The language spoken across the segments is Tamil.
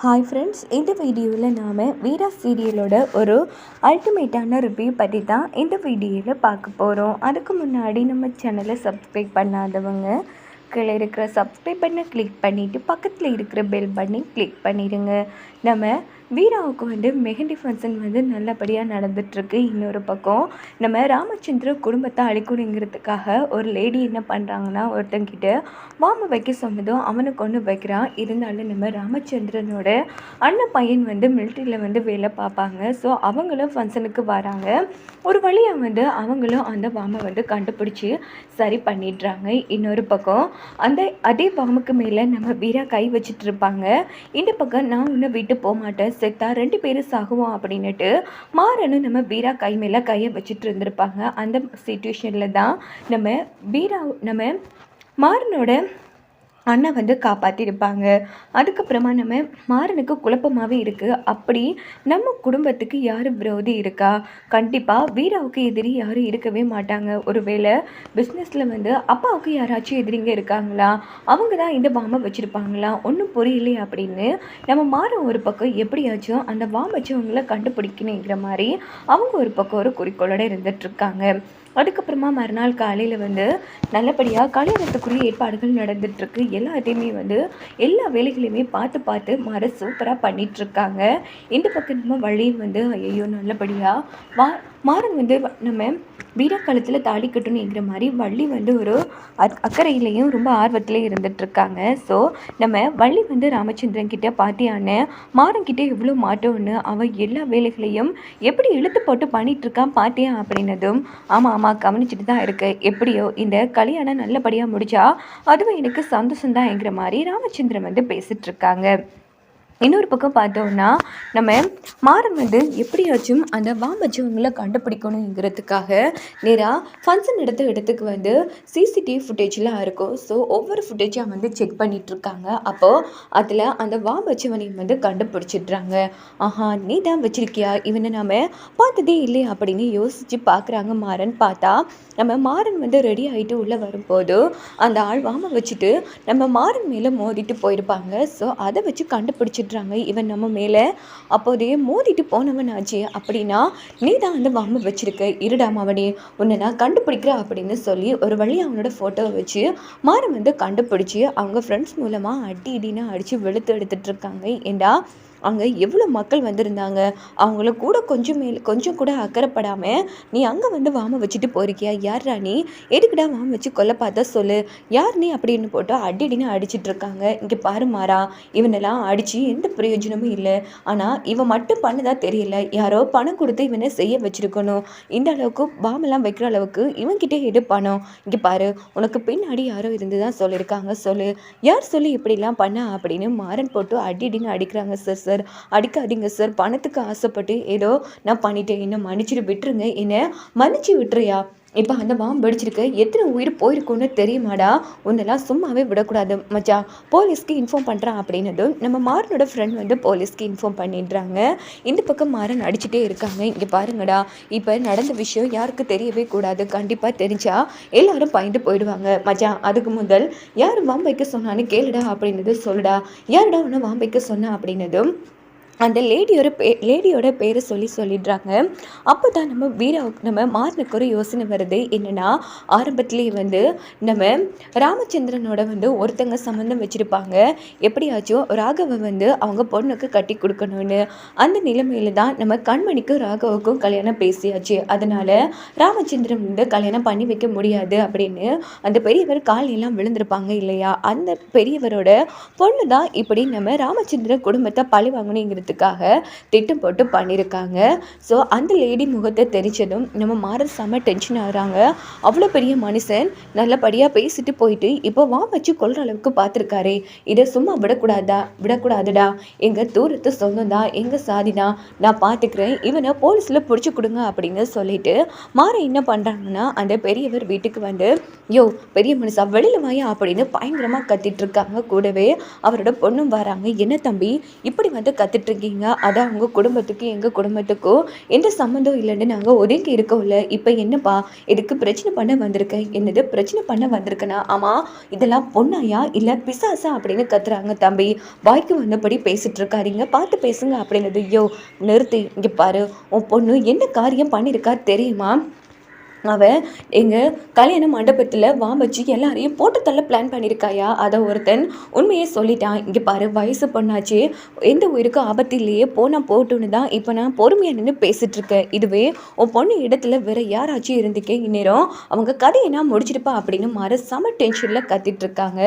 ஹாய் ஃப்ரெண்ட்ஸ் இந்த வீடியோவில் நாம் வீரா சீரியலோட ஒரு அல்டிமேட்டான ரிவ்யூ பற்றி தான் இந்த வீடியோவில் பார்க்க போகிறோம் அதுக்கு முன்னாடி நம்ம சேனலை சப்ஸ்கிரைப் பண்ணாதவங்க கீழே இருக்கிற சப்ஸ்கிரைப் பண்ண கிளிக் பண்ணிவிட்டு பக்கத்தில் இருக்கிற பெல் பண்ணி கிளிக் பண்ணிடுங்க நம்ம வீராவுக்கு வந்து மெஹந்தி ஃபங்க்ஷன் வந்து நல்லபடியாக நடந்துகிட்ருக்கு இன்னொரு பக்கம். நம்ம ராமச்சந்திர குடும்பத்தை அழிக்கணுங்கிறதுக்காக ஒரு லேடி என்ன பண்ணுறாங்கன்னா ஒருத்தங்கிட்ட வாம வைக்க சொன்னதும் அவனுக்கு ஒன்று வைக்கிறான் இருந்தாலும் நம்ம ராமச்சந்திரனோட அண்ணன் பையன் வந்து மிலிட்ரியில் வந்து வேலை பார்ப்பாங்க. ஸோ அவங்களும் ஃபங்க்ஷனுக்கு வராங்க. ஒரு வழியாக வந்து அவங்களும் அந்த வாமை வந்து கண்டுபிடிச்சி சரி பண்ணிடுறாங்க. இன்னொரு பக்கம் அந்த அதே வாமுக்கு மேலே நம்ம வீரா கை வச்சுட்ருப்பாங்க இந்த பக்கம் நான் ஒன்று விட்டு போக மாட்டேன். செத்தா ரெண்டு பேரும் சாகுவோம் அப்படின்னுட்டு மாறனும் நம்ம பீரா கை மேலே கையை வச்சுட்டு இருந்திருப்பாங்க. அந்த சுச்சுவேஷனில் தான் நம்ம பீரா நம்ம மாறனோட அண்ணன் வந்து காப்பாற்றிருப்பாங்க அதுக்கப்புறமா நம்ம மாறனுக்கு குழப்பமாகவே இருக்குது அப்படி நம்ம குடும்பத்துக்கு யார் விரோதி இருக்கா? கண்டிப்பாக வீராவுக்கு எதிரி யாரும் இருக்கவே மாட்டாங்க. ஒருவேளை பிஸ்னஸில் வந்து அப்பாவுக்கு யாராச்சும் எதிரிங்க இருக்காங்களா? அவங்க தான் இந்த பாம்பை வச்சுருப்பாங்களா? ஒன்றும் புரியலையே அப்படின்னு நம்ம மாறன் ஒரு பக்கம் எப்படியாச்சும் அந்த பாம்பை வச்சவங்கள கண்டுபிடிக்கணுங்கிற மாதிரி அவங்க ஒரு பக்கம் ஒரு குறிக்கோளோடு இருந்துகிட்ருக்காங்க அதுக்கப்புறமா மறுநாள் காலையில் வந்து நல்லபடியாக கல்யாணத்துக்குரிய ஏற்பாடுகள் நடந்துகிட்ருக்கு எல்லாத்தையுமே வந்து எல்லா வேலைகளையுமே பார்த்து பார்த்து மர சூப்பராக பண்ணிகிட்ருக்காங்க இந்த பக்கம் நம்ம வழியும் வந்து ஐயோ நல்லபடியாக வா மாறன் வந்து நம்ம வீரக்காலத்தில் தாலி கட்டணுங்கிற மாதிரி வள்ளி வந்து ஒரு அக் அக்கறையிலையும் ரொம்ப ஆர்வத்திலையும் இருந்துகிட்ருக்காங்க ஸோ நம்ம வள்ளி வந்து ராமச்சந்திரன் கிட்டே பாட்டியான மாறங்கிட்டே எவ்வளோ மாட்டோன்னு அவள் எல்லா வேலைகளையும் எப்படி இழுத்து போட்டு பண்ணிகிட்ருக்கான் பாட்டியா அப்படின்னதும் ஆமாம் ஆமாம் கவனிச்சுட்டு தான் இருக்குது எப்படியோ இந்த கல்யாணம் நல்லபடியாக முடிச்சா அதுவும் எனக்கு சந்தோஷம் தான்ங்கிற மாதிரி ராமச்சந்திரன் வந்து பேசிகிட்ருக்காங்க இன்னொரு பக்கம் பார்த்தோம்னா நம்ம மாறன் வந்து எப்படியாச்சும் அந்த வாம்பச்சவங்களை கண்டுபிடிக்கணுங்கிறதுக்காக நேராக ஃபங்க்ஷன் எடுத்த இடத்துக்கு வந்து சிசிடிவி ஃபுட்டேஜ்லாம் இருக்கும். ஸோ ஒவ்வொரு ஃபுட்டேஜாக வந்து செக் பண்ணிகிட்ருக்காங்க அப்போது அதில் அந்த வாமச்சவனையும் வந்து கண்டுபிடிச்சிட்றாங்க. ஆஹா நீ தான் வச்சுருக்கியா? இவனை நம்ம பார்த்ததே இல்லை அப்படின்னு யோசித்து பார்க்குறாங்க மாறன். பார்த்தா நம்ம மாறன் வந்து ரெடி ஆகிட்டு உள்ளே வரும்போது அந்த ஆள் வாம வச்சுட்டு நம்ம மாறன் மேலே மோதிட்டு போயிருப்பாங்க. ஸோ அதை வச்சு கண்டுபிடிச்சிட்டு சொல்கிறாங்க இவன் நம்ம மேலே. அப்போதே மோதிட்டு போனவன் ஆச்சு. அப்படின்னா நீ தான் வந்து பாம்பு வச்சுருக்க. இருடா அவனே உன்னை நான் கண்டுபிடிக்கிற அப்படின்னு சொல்லி ஒரு வழி அவனோட ஃபோட்டோவை வச்சு மாறம் வந்து கண்டுபிடிச்சி அவங்க ஃப்ரெண்ட்ஸ் மூலமாக அடி இடின்னு அடித்து வெளுத்து எடுத்துகிட்டு இருக்காங்க. ஏண்டா அங்கே எவ்வளோ மக்கள் வந்திருந்தாங்க? அவங்கள கூட கொஞ்சம் மேல் கொஞ்சம் கூட அக்கறைப்படாமல் நீ அங்கே வந்து வாம வச்சுட்டு போயிருக்கியா? யார் ராணி எதுக்குடா வாம வச்சு கொல்ல பார்த்தா சொல்லு. யார் நீ அப்படின்னு போட்டு அடிடின்னு அடிச்சிட்டு இருக்காங்க. இங்கே பாரு மாறா இவனெல்லாம் அடித்து எந்த பிரயோஜனமும் இல்லை. ஆனால் இவன் மட்டும் பண்ணதா தெரியல. யாரோ பணம் கொடுத்து இவனை செய்ய வச்சுருக்கணும். இந்த அளவுக்கு பாமெல்லாம் வைக்கிற அளவுக்கு இவன்கிட்ட எடு பணம். இங்கே பாரு உனக்கு பின்னாடி யாரோ இருந்து தான் சொல்லியிருக்காங்க. சொல்லு. யார் சொல்லி இப்படிலாம் பண்ண அப்படின்னு மாறன் போட்டு அடிடின்னு அடிக்கிறாங்க சார் சார். அடிக்காதீங்க சார். பணத்துக்கு ஆசைப்பட்டு ஏதோ நான் பண்ணிட்டேன். என்ன மன்னிச்சிட்டு விட்டுருங்க. என்ன மன்னிச்சு விட்டுறியா இப்போ அந்த பாம்பு வெடிச்சிருக்கு. எத்தனை உயிர் போயிருக்குன்னு தெரியுமாடா? உன்னெல்லாம் சும்மாவே விடக்கூடாது மச்சா. போலீஸ்க்கு இன்ஃபார்ம் பண்ணுறான் அப்படின்னதும் நம்ம மாறனோட ஃப்ரெண்ட் வந்து போலீஸ்க்கு இன்ஃபார்ம் பண்ணிடுறாங்க. இந்த பக்கம் மாறன் அடிச்சுட்டே இருக்காங்க. இங்கே பாருங்கடா. இப்போ நடந்த விஷயம் யாருக்கு தெரியவே கூடாது. கண்டிப்பாக தெரிஞ்சா எல்லாரும் பயந்து போயிடுவாங்க. மச்சா அதுக்கு முதல் யார் வாம்பைக்கு சொன்னான்னு கேளுடா அப்படின்னது சொல்லுடா. யாருடா உன்னை வாம்பைக்கு சொன்னா அப்படின்னதும் அந்த லேடியோட பே லேடியோட பேரை சொல்லி சொல்லிடுறாங்க. அப்போ தான் நம்ம வீராவுக்கு நம்ம மாறினுக்கு ஒரு யோசனை வருது. என்னென்னா ஆரம்பத்துலேயே வந்து நம்ம ராமச்சந்திரனோட வந்து ஒருத்தங்க சம்மந்தம் வச்சுருப்பாங்க. எப்படியாச்சும் ராகவை வந்து அவங்க பொண்ணுக்கு கட்டி கொடுக்கணும்னு. அந்த நிலைமையில தான் நம்ம கண்மணிக்கும் ராகவுக்கும் கல்யாணம் பேசியாச்சு. அதனால் ராமச்சந்திரன் வந்து கல்யாணம் பண்ணி வைக்க முடியாது அப்படின்னு அந்த பெரியவர் காலையெல்லாம் விழுந்திருப்பாங்க இல்லையா? அந்த பெரியவரோட பொண்ணு தான் இப்படி நம்ம ராமச்சந்திரன் குடும்பத்தை பழி வாங்கணுங்கிறது பண்ணுறதுக்காக திட்டம் போட்டு பண்ணியிருக்காங்க ஸோ அந்த லேடி முகத்தை தெரிஞ்சதும் நம்ம மாற செம்ம டென்ஷன் ஆகிறாங்க. அவ்வளோ பெரிய மனுஷன் நல்லபடியாக பேசிட்டு போயிட்டு இப்போ வா வச்சு கொள்கிற அளவுக்கு பார்த்துருக்காரு. இதை சும்மா விடக்கூடாதா? விடக்கூடாதுடா. எங்கள் தூரத்து சொந்தம் தான் எங்கள் சாதி தான். நான் பார்த்துக்கிறேன். இவனை போலீஸில் பிடிச்சி கொடுங்க அப்படின்னு சொல்லிட்டு மாற என்ன பண்ணுறாங்கன்னா அந்த பெரியவர் வீட்டுக்கு வந்து யோ பெரிய மனுஷா வெளியில் வாயா? அப்படின்னு பயங்கரமாக கத்திட்டு இருக்காங்க கூடவே. அவரோட பொண்ணும் வராங்க. என்ன தம்பி? இப்படி வந்து கத்திட்டு இருக்கீங்க. அதான் உங்கள் குடும்பத்துக்கு எங்கள் குடும்பத்துக்கும் எந்த சம்மந்தம் இல்லைன்னு நாங்கள் ஒதுங்கி இருக்கோம்ல. இப்போ என்னப்பா இதுக்கு பிரச்சனை பண்ண வந்திருக்கேன் என்னது பிரச்சனை பண்ண வந்திருக்கேனா ஆமாம் இதெல்லாம் பொண்ணாயா? இல்லை பிசாசா? அப்படின்னு கத்துறாங்க தம்பி. வாய்க்கு வந்தபடி பேசிட்டு இருக்காருங்க பார்த்து பேசுங்க அப்படிங்கிறது ஐயோ நிறுத்தி. இங்கே பாரு உன் பொண்ணு என்ன காரியம் பண்ணியிருக்கா தெரியுமா? அவள் எங்கள் கல்யாண மண்டபத்தில் வாம்பச்சு எல்லாரையும் போட்டு தள்ள பிளான் பண்ணியிருக்காயா அதை ஒருத்தன் உண்மையே சொல்லிட்டான். இங்கே பாரு வயசு பொண்ணாச்சு. எந்த உயிருக்கும் ஆபத்து இல்லையே போனால் போட்டுன்னு தான் இப்போ நான் பொறுமையாக நின்று பேசிகிட்ருக்கேன் இதுவே உன் பொண்ணு இடத்துல வேற யாராச்சும் இருந்துக்கே இந்நேரம் அவங்க கதையை நான் முடிச்சிருப்பா அப்படின்னு மாற செம டென்ஷனில் கத்திட்ருக்காங்க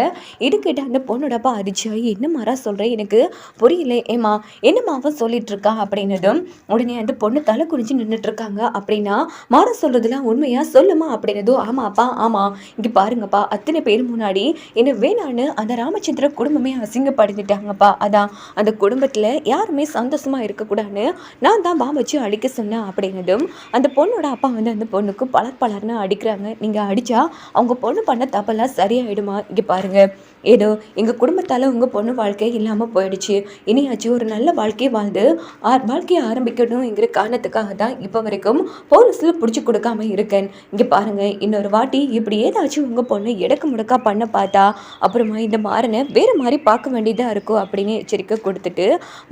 இது கேட்ட அந்த பொண்ணோடப்பா அதிர்ச்சி என்ன மாறா சொல்கிறேன் எனக்கு புரியல. ஏமா என்னம்மா அவன் சொல்லிட்டு இருக்கா அப்படின்னதும் உடனே அந்த பொண்ணு தலை குறிஞ்சு நின்றுட்டுருக்காங்க அப்படின்னா மாற சொல்கிறதுலாம் உண்மை உண்மையா சொல்லுமா அப்படின்னதோ ஆமாப்பா ஆமாம் இங்கே பாருங்கப்பா அத்தனை பேர் முன்னாடி என்ன வேணான்னு அந்த ராமச்சந்திர குடும்பமே அசிங்கப்படுத்திட்டாங்கப்பா. அதான் அந்த குடும்பத்தில் யாருமே சந்தோஷமாக இருக்கக்கூடாதுன்னு நான் தான் பா அடிக்க சொன்னேன் அப்படின்னதும் அந்த பொண்ணோட அப்பா வந்து அந்த பொண்ணுக்கு பலர் பலர்னு அடிக்கிறாங்க. நீங்கள் அடித்தா அவங்க பொண்ணு பண்ண தப்பெல்லாம் சரியாயிடுமா? இங்கே பாருங்கள் ஏதோ எங்கள் குடும்பத்தால் உங்கள் பொண்ணு வாழ்க்கை இல்லாமல் போயிடுச்சு. இனியாச்சும் ஒரு நல்ல வாழ்க்கையை வாழ்ந்து வாழ்க்கையை ஆரம்பிக்கணுங்கிற காரணத்துக்காக தான் இப்போ வரைக்கும் போலீஸில் பிடிச்சி கொடுக்காம இருக்கேன். இங்கே பாருங்கள் இன்னொரு வாட்டி இப்படி ஏதாச்சும் உங்கள் பொண்ணு இடக்கு முடக்கா பண்ண பார்த்தா அப்புறமா இந்த மாறனை வேறு மாதிரி பார்க்க வேண்டியதாக இருக்கும் அப்படின்னு எச்சரிக்கை கொடுத்துட்டு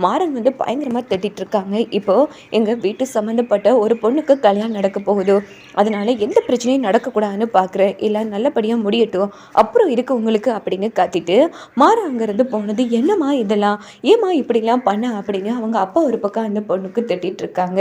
மாறன் வந்து பயங்கரமாக தட்டிட்டு இருக்காங்க. இப்போது எங்கள் வீட்டு சம்மந்தப்பட்ட ஒரு பொண்ணுக்கு கல்யாணம் நடக்க போகுது அதனால் எந்த பிரச்சனையும் நடக்கக்கூடாதுன்னு பார்க்குறேன் இல்லை நல்லபடியாக முடியட்டும். அப்புறம் இருக்கு உங்களுக்கு அப்படின்னு காத்திட்டு மாறன் அங்கேருந்து போனது என்னம்மா இதெல்லாம்? ஏம்மா இப்படிலாம் பண்ண? அப்படின்னு அவங்க அப்பா ஒரு பக்கம் அந்த பொண்ணுக்கு திட்டிகிட்டு இருக்காங்க.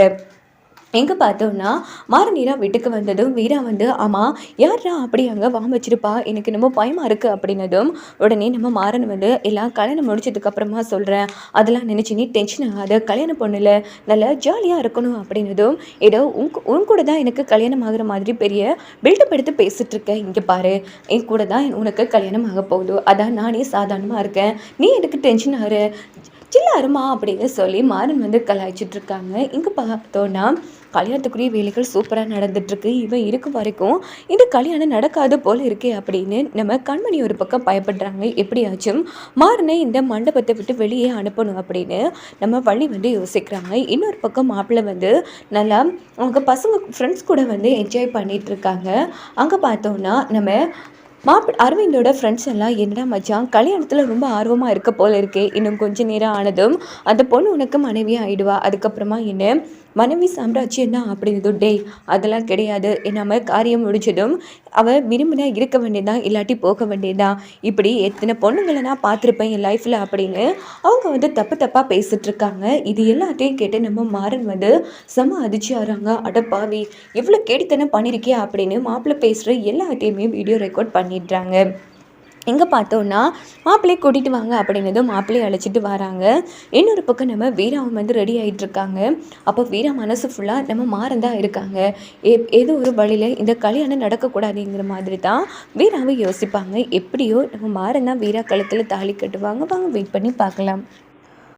எங்கே பார்த்தோம்னா மாரநீரா வீட்டுக்கு வந்ததும் வீரா வந்து ஆமாம் யாரா அப்படி அங்கே வாம் வச்சிருப்பா? எனக்கு ரொம்ப பயமாக இருக்குது அப்படின்னதும் உடனே நம்ம மாறன் வந்து எல்லாம் கல்யாணம் முடிச்சதுக்கப்புறமா சொல்கிறேன் அதெல்லாம் நினச்சி நீ டென்ஷன் ஆகாத. கல்யாணம் பொண்ணில் நல்லா ஜாலியாக இருக்கணும் அப்படின்னதும் ஏதோ உன் உன் கூட தான் எனக்கு கல்யாணம் ஆகிற மாதிரி பெரிய பில்டப் எடுத்து பேசிகிட்டு இருக்கேன் இங்கே பாரு. என் கூட தான் உனக்கு கல்யாணம் ஆக போகுது. அதான் நானே சாதாரணமாக இருக்கேன். நீ எனக்கு டென்ஷன் ஆகிற? சில்லாருமா? அப்படின்னு சொல்லி மாறன் வந்து கலாய்ச்சிட்ருக்காங்க இங்கே பார்த்தோன்னா கல்யாணத்துக்குரிய வேலைகள் சூப்பராக நடந்துட்டுருக்கு. இவன் இருக்கும் வரைக்கும் இந்த கல்யாணம் நடக்காது போல் இருக்கே அப்படின்னு நம்ம கண்மணி ஒரு பக்கம் பயப்படுறாங்க. எப்படியாச்சும் மாறினே இந்த மண்டபத்தை விட்டு வெளியே அனுப்பணும் அப்படின்னு நம்ம வள்ளி வந்து யோசிக்கிறாங்க. இன்னொரு பக்கம் மாப்பிள்ளை வந்து நல்லா அவங்க பசங்க ஃப்ரெண்ட்ஸ் கூட வந்து என்ஜாய் பண்ணிகிட்டு இருக்காங்க அங்கே பார்த்தோன்னா நம்ம மாப்பிள் அரவிந்தோட ஃப்ரெண்ட்ஸ் எல்லாம் என்னடா மச்சான் கல்யாணத்தில் ரொம்ப ஆர்வமாக இருக்க போல இருக்கே. இன்னும் கொஞ்சம் நேரம் ஆனதும் அந்த பொண்ணு உனக்கு மனைவியாக ஆகிடுவா அதுக்கப்புறமா என்ன மனைவி சாம்ராஜ்யம் அப்படின்னு டே அதெல்லாம் கிடையாது. நம்ம காரியம் முடிஞ்சதும் அவள் விரும்பினா இருக்க வேண்டியதான் இல்லாட்டி போக வேண்டியதான் இப்படி எத்தனை பொண்ணுங்களை நான் பார்த்துருப்பேன் என் லைஃப்பில் அப்படின்னு அவங்க வந்து தப்பு தப்பாக பேசிகிட்ருக்காங்க இது எல்லாத்தையும் கேட்டு நம்ம மாறன் வந்து செம அதிர்ச்சி ஆகிறாங்க அடப்பாவி எவ்வளோ கேடித்தனம் பண்ணியிருக்கியா அப்படின்னு மாப்பிள்ளை பேசுகிற எல்லாத்தையுமே வீடியோ ரெக்கார்ட் பண்ணிடுறாங்க. எங்கே பார்த்தோன்னா மாப்பிள்ளையை கூட்டிகிட்டு வாங்க அப்படின்னதும் மாப்பிள்ளையை அழைச்சிட்டு வராங்க. இன்னொரு பக்கம் நம்ம வீராவும் வந்து ரெடி ஆகிட்டு இருக்காங்க. அப்போ வீரா மனசு ஃபுல்லாக நம்ம மாறந்தான் இருக்காங்க. ஏ ஏதோ ஒரு வழியில் இந்த கல்யாணம் நடக்கக்கூடாதுங்கிற மாதிரி தான் வீராவை யோசிப்பாங்க. எப்படியோ நம்ம மாறந்தான் வீரா கழுத்தில் தாலி கட்டுவாங்க. வாங்க வெயிட் பண்ணி பார்க்கலாம்.